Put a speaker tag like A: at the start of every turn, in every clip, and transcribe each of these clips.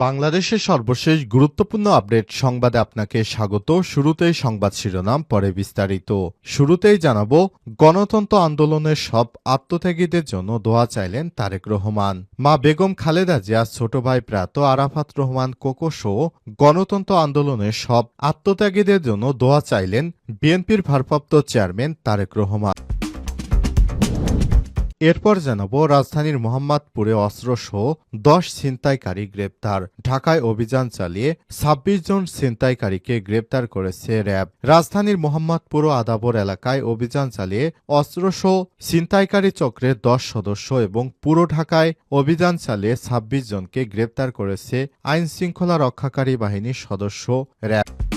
A: বাংলাদেশের সর্বশেষ গুরুত্বপূর্ণ আপডেট সংবাদে আপনাকে স্বাগত। শুরুতেই সংবাদ শিরোনাম, পরে বিস্তারিত। শুরুতেই জানাব, গণতন্ত্র আন্দোলনের সব আত্মত্যাগীদের জন্য দোয়া চাইলেন তারেক রহমান। মা বেগম খালেদা জিয়া ছোট ভাই প্রাত আরাফাত রহমান কোকো সহ গণতন্ত্র আন্দোলনের সব আত্মত্যাগীদের জন্য দোয়া চাইলেন বিএনপির ভারপ্রাপ্ত চেয়ারম্যান তারেক রহমান। এরপর জানাব রাজধানীর মোহাম্মদপুরে অস্ত্র অস্ত্রসহ দশ ছিনতাইকারী গ্রেপ্তার। ঢাকায় অভিযান চালিয়ে ছাব্বিশ জন ছিনতাইকারীকে গ্রেপ্তার করেছে র্যাব। রাজধানীর মোহাম্মদপুর ও আদাবর এলাকায় অভিযান চালিয়ে অস্ত্র অস্ত্রসহ ছিনতাইকারী চক্রের দশ সদস্য এবং পুরো ঢাকায় অভিযান চালিয়ে ছাব্বিশ জনকে গ্রেপ্তার করেছে আইন শৃঙ্খলা রক্ষাকারী বাহিনীর সদস্য র্যাব।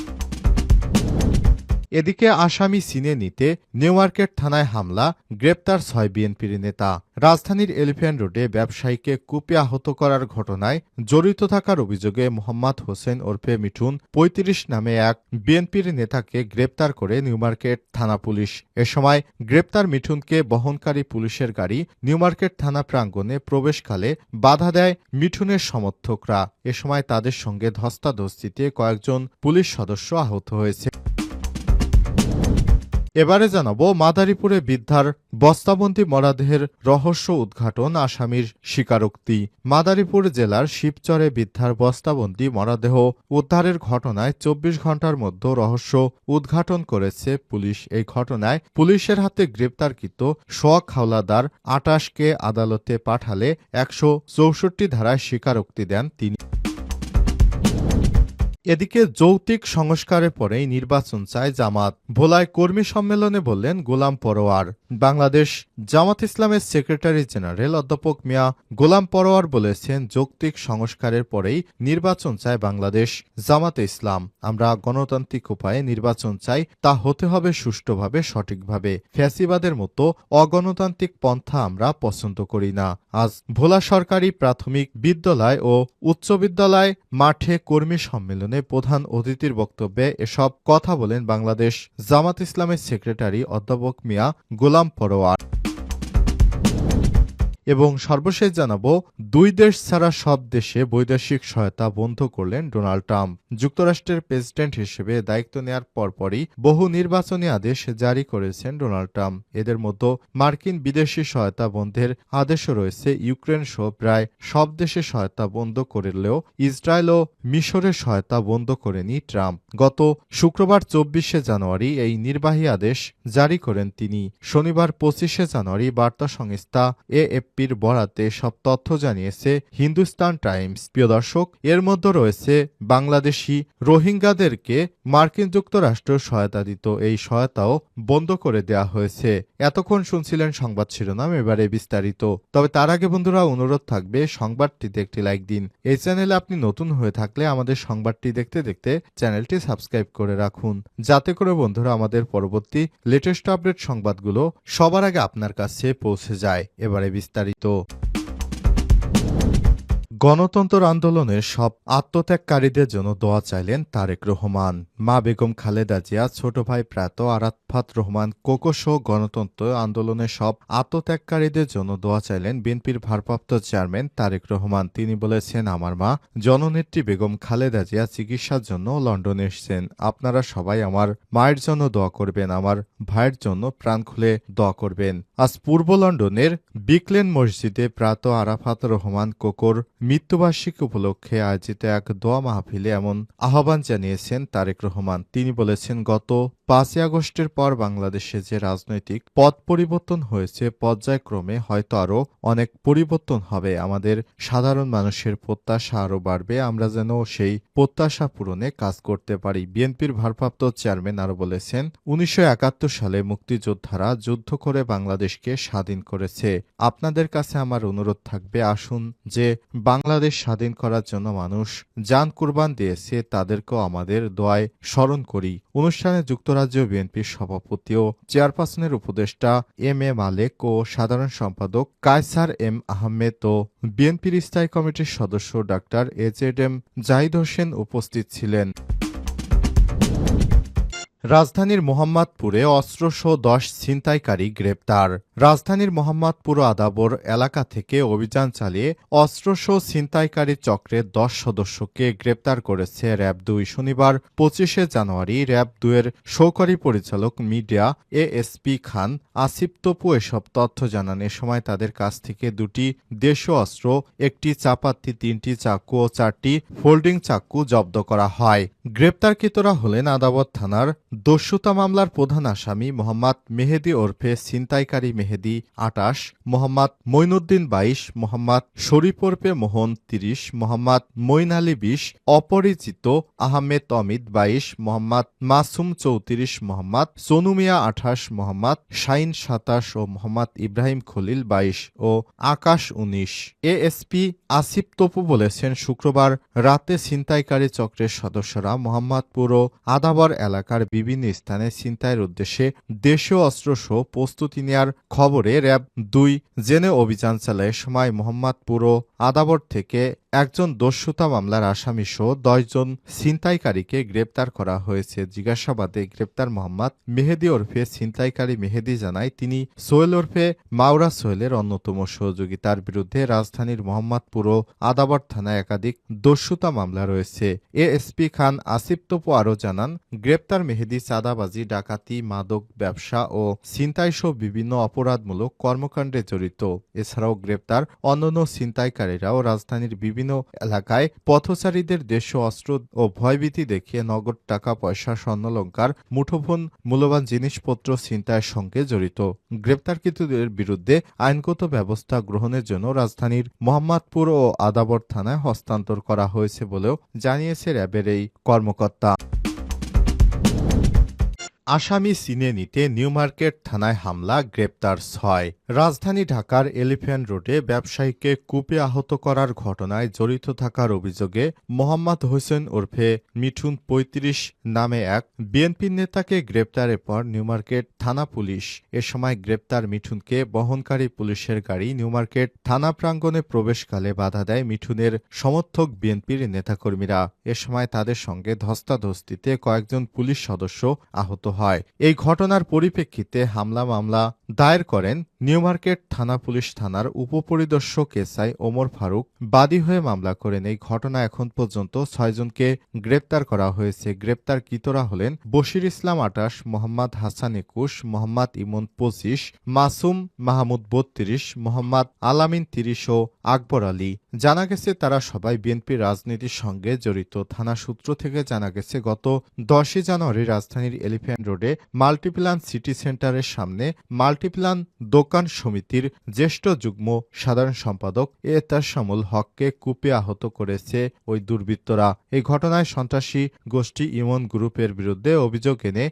A: এদিকে আসামি সিনে নিতে নিউমার্কেট থানায় হামলা, গ্রেপ্তার ছয় বিএনপির নেতা। রাজধানীর এলিফ্যান্ট রোডে ব্যবসায়ীকে কুপে আহত করার ঘটনায় জড়িত থাকার অভিযোগে মোহাম্মদ হোসেন ওরফে মিঠুন ৩৫ নামে এক বিএনপির নেতাকে গ্রেপ্তার করে নিউমার্কেট থানা পুলিশ। এ সময় গ্রেপ্তার মিঠুনকে বহনকারী পুলিশের গাড়ি নিউমার্কেট থানা প্রাঙ্গণে প্রবেশকালে বাধা দেয় মিঠুনের সমর্থকরা। এ সময় তাদের সঙ্গে ধস্তাধস্তিতে কয়েকজন পুলিশ সদস্য আহত হয়েছে। এবারে জানাব মাদারীপুরে বৃদ্ধার বস্তাবন্দি মরাদেহের রহস্য উদ্ঘাটন আসামির স্বীকারোক্তি। মাদারীপুর জেলার শিবচরে বৃদ্ধার বস্তাবন্দি মরাদেহ উদ্ধারের ঘটনায় চব্বিশ ঘণ্টার মধ্যে রহস্য উদ্ঘাটন করেছে পুলিশ। এই ঘটনায় পুলিশের হাতে গ্রেপ্তারকৃত সোয়াক হাওলাদার আটাশকে আদালতে পাঠালে একশো চৌষট্টি ধারায় স্বীকারোক্তি দেন তিনি। এদিকে যৌক্তিক সংস্কারের পরেই নির্বাচন চায় জামাত। ভোলায় কর্মী সম্মেলনে বললেন গোলাম পরোয়ার। বাংলাদেশ জামাত ইসলামের সেক্রেটারি জেনারেল অধ্যাপক মিয়া গোলাম পরোয়ার বলেছেন, যৌক্তিক সংস্কারের পরেই নির্বাচন চায় বাংলাদেশ জামাতে ইসলাম। আমরা গণতান্ত্রিক উপায়ে নির্বাচন চাই, তা হতে হবে সুষ্ঠুভাবে, সঠিকভাবে। ফ্যাসিবাদের মতো অগণতান্ত্রিক পন্থা আমরা পছন্দ করি না। আজ ভোলা সরকারি প্রাথমিক বিদ্যালয় ও উচ্চ বিদ্যালয় মাঠে কর্মী সম্মেলনে প্রধান অতিথির বক্তব্যে এসব কথা বলেন বাংলাদেশ জামাত ইসলামের সেক্রেটারি অধ্যাপক মিয়া গোলাম পরোয়ার এবং সর্বশেষ জানাব, দুই দেশ ছাড়া সব দেশে বৈদেশিক সহায়তা বন্ধ করলেন ডোনাল্ড ট্রাম্প। যুক্তরাষ্ট্রের প্রেসিডেন্ট হিসেবে দায়িত্ব নেয়ার পরপরই বহু নির্বাচনী আদেশ জারি করেছেন ডোনাল্ড ট্রাম্প। এদের মধ্যে মার্কিন বিদেশি সহায়তা বন্ধের আদেশও রয়েছে। ইউক্রেন সহ প্রায় সব দেশে সহায়তা বন্ধ করলেও ইসরায়েল ও মিশরের সহায়তা বন্ধ করেনি ট্রাম্প। গত শুক্রবার চব্বিশে জানুয়ারি এই নির্বাহী আদেশ জারি করেন তিনি। শনিবার পঁচিশে জানুয়ারি বার্তা সংস্থা এএফপির বরাতে সব তথ্য জানিয়েছে হিন্দুস্তান টাইমস। প্রিয় দর্শক, এর মধ্যে রয়েছে বাংলাদেশি রোহিঙ্গাদেরকে মার্কিন যুক্তরাষ্ট্র সহায়তা দিত। এই সহায়তাও বন্ধ করে দেয়া হয়েছে। এতক্ষণ শুনছিলেন সংবাদ শিরোনাম, এবারে বিস্তারিত। তবে তার আগে বন্ধুরা, অনুরোধ থাকবে সংবাদটিতে একটি লাইক দিন। এই চ্যানেলে আপনি নতুন হয়ে থাকলে আমাদের সংবাদটি দেখতে দেখতে চ্যানেলটি সাবস্ক্রাইব করে রাখুন। যাতে করে বন্ধুরা, আমাদের পরবর্তী লেটেস্ট আপডেট সংবাদগুলো সবার আগে আপনার কাছে পৌঁছে যায়। এবারে বিস্তারিত と গণতন্ত্র আন্দোলনের সব আত্মত্যাগকারীদের জন্য দোয়া চাইলেন তারেক রহমান। মা বেগম খালেদা জিয়া, ছোট ভাই প্রাত, আরাফাত রহমান কোকোসহ গণতন্ত্র আন্দোলনের সব আত্মত্যাগকারীদের জন্য দোয়া চাইলেন বিএনপির ভারপ্রাপ্ত চেয়ারম্যান তারেক রহমান। তিনি বলেছেন, আমার মা জননেত্রী বেগম খালেদা জিয়া চিকিৎসার জন্য লন্ডনে এসেছেন। আপনারা সবাই আমার মায়ের জন্য দোয়া করবেন, আমার ভাইয়ের জন্য প্রাণ খুলে দোয়া করবেন। আজ পূর্ব লন্ডনের বিকলেন মসজিদে প্রাত, আরাফাত রহমান, কোকোর মৃত্যুবার্ষিকী উপলক্ষে আয়োজিত এক দোয়া মাহফিলে এমন আহ্বান জানিয়েছেন তারেক রহমান। তিনি বলেছেন, গত পাঁচই আগস্টের পর বাংলাদেশে যে রাজনৈতিক পথ পরিবর্তন হয়েছে, পর্যায়ক্রমে হয়তো আরও অনেক পরিবর্তন হবে। আমাদের সাধারণ মানুষের প্রত্যাশা আরও বাড়বে, আমরা যেন সেই প্রত্যাশা পূরণে কাজ করতে পারি। বিএনপির ভারপ্রাপ্ত চেয়ারম্যান আরও বলেছেন, উনিশশো একাত্তর সালে মুক্তিযোদ্ধারা যুদ্ধ করে বাংলাদেশকে স্বাধীন করেছে। আপনাদের কাছে আমার অনুরোধ থাকবে, আসুন যে বাংলাদেশ স্বাধীন করার জন্য মানুষ যান কুরবান দিয়েছে, তাদেরকেও আমাদের দোয়ায় স্মরণ করি। অনুষ্ঠানে যুক্তরাজ্য বিএনপির সভাপতি ও চেয়ারপারসনের উপদেষ্টা এম এ মালেক ও সাধারণ সম্পাদক কায়সার এম আহমেদ ও বিএনপির স্থায়ী কমিটির সদস্য doctor AZ M Zahid Hossain উপস্থিত ছিলেন। রাজধানীর মোহাম্মদপুরে অস্ত্রসহ দশ ছিনতাইকারী গ্রেপ্তার। রাজধানীর মোহাম্মদপুর আদাবর এলাকা থেকে অভিযান চালিয়ে অস্ত্রসহ ছিনতাইকারী চক্রের দশ সদস্যকে গ্রেপ্তার করেছে র্যাব দুই। শনিবার পঁচিশে জানুয়ারি র্যাব দুয়ের সহকারী পরিচালক মিডিয়া এএসপি খান আসিফ তপু এসব তথ্য জানান। এ সময় তাদের কাছ থেকে দুটি দেশীয় অস্ত্র, একটি চাপাতি, তিনটি চাকু ও চারটি ফোল্ডিং চাকু জব্দ করা হয়। গ্রেপ্তারকৃতরা হলেন আদাবত থানার দস্যুতা মামলার প্রধান আসামি মোহাম্মদ মেহেদি ওরফে ছিনতাইকারী মেহেদি আটাশ, মোহাম্মদ মইনুদ্দিন বাইশ, মোহাম্মদ শরীফ ওরফে মোহন তিরিশ, মোহাম্মদ মইন আলী বিশ, অপরিচিত আহমেদ অমিত বাইশ, মোহাম্মদ মাসুম চৌত্রিশ, মোহাম্মদ সোনুমিয়া আঠাশ, মোহাম্মদ শাইন সাতাশ ও মোহাম্মদ ইব্রাহিম খলিল বাইশ ও আকাশ উনিশ। এএসপি আসিফ তপু বলেছেন, শুক্রবার রাতে ছিনতাইকারী চক্রের সদস্যরা মোহাম্মদপুর ও আদাবর এলাকার বিভিন্ন স্থানে ছিনতাইয়ের উদ্দেশ্যে দেশীয় অস্ত্র অস্ত্রসহ প্রস্তুতি নেয়ার খবরে র্যাব দুই জেনে অভিযান চালায় সময় মোহাম্মদপুর ও আদাবর থেকে একজন দস্যুতা মামলার আসামি আসামিসহ দশজন ছিনতাইকারীকে গ্রেপ্তার করা হয়েছে। জিজ্ঞাসাবাদে গ্রেপ্তার মোহাম্মদ মেহেদি ওরফে ছিনতাইকারী মেহেদি জানায়, তিনি সোহেল ওরফে মাওরা সোহেলের অন্যতম সহযোগী। তার বিরুদ্ধে রাজধানীর মোহাম্মদপুর ও আদাবর থানায় একাধিক দস্যুতা মামলা রয়েছে। এএসপি খান আসিফ তপু আরও জানান, গ্রেপ্তার মেহেদি চাঁদাবাজি, ডাকাতি, মাদক ব্যবসা ও ছিনতাইসহ বিভিন্ন অপরাধমূলক কর্মকাণ্ডে জড়িত। এছাড়াও গ্রেপ্তার অন্যান্য ছিনতাইকারীরাও রাজধানীর বিভিন্ন এলাকায় পথচারীদের দেশীয় অস্ত্র ও ভয়ভীতি দেখিয়ে নগদ টাকা, পয়সা স্বর্ণলঙ্কার মুঠোফোন মূল্যবান জিনিসপত্র ছিনতাইয়ের সঙ্গে জড়িত। গ্রেপ্তারকৃতদের বিরুদ্ধে আইনগত ব্যবস্থা গ্রহণের জন্য রাজধানীর মোহাম্মদপুর ও আদাবর থানায় হস্তান্তর করা হয়েছে বলেও জানিয়েছে র্যাবের এই কর্মকর্তা। আসামি সিনে নিতে নিউমার্কেট থানায় হামলা, গ্রেপ্তার ছয়। রাজধানী ঢাকার এলিফ্যান্ট রোডে ব্যবসায়ীকে কূপে আহত করার ঘটনায় জড়িত থাকার অভিযোগে মোহাম্মদ হোসেন ওরফে মিঠুন ৩৫ নামে এক বিএনপি নেতাকে গ্রেপ্তারের পর নিউমার্কেট থানা পুলিশ। এ সময় গ্রেপ্তার মিঠুনকে বহনকারী পুলিশের গাড়ি নিউমার্কেট থানা প্রাঙ্গণে প্রবেশকালে বাধা দেয় মিঠুনের সমর্থক বিএনপির নেতাকর্মীরা। এ সময় তাদের সঙ্গে ধস্তাধস্তিতে কয়েকজন পুলিশ সদস্য আহত হয়। এই ঘটনার পরিপ্রেক্ষিতে হামলা মামলা দায়ের করেন নিউ মার্কেট থানা পুলিশ থানার উপপরিদর্শক এসআই ওমর ফারুক। বাদী হয়ে মামলা করেন এই ঘটনা এখন পর্যন্ত ছয়জনকে গ্রেপ্তার করা হয়েছে। গ্রেপ্তার কিতরা হলেন বশির ইসলাম আটাশ, মোহাম্মদ হাসান একুশ, মোহাম্মদ ইমন পঁচিশ, মাসুম মাহমুদ বত্রিশ, মোহাম্মদ আলামিন তিরিশ ও আকবর আলী। জানা গেছে তারা সবাই বিএনপি রাজনীতির সঙ্গে জড়িত। থানা সূত্র থেকে জানা গেছে, গত দশই জানুয়ারি রাজধানীর এলিফ্যান্ট রোডে মাল্টিপ্লান সিটি সেন্টারের সামনে মাল্টিপ্লান দোকান সমিতির জ্যেষ্ঠ যুগ্ম সাধারণ সম্পাদক এ তাসামুল হককে কুপে আহত করেছে ওই দুর্বৃত্তরা। এই ঘটনায় সন্ত্রাসী গোষ্ঠী ইমন গ্রুপের বিরুদ্ধে অভিযোগ এনে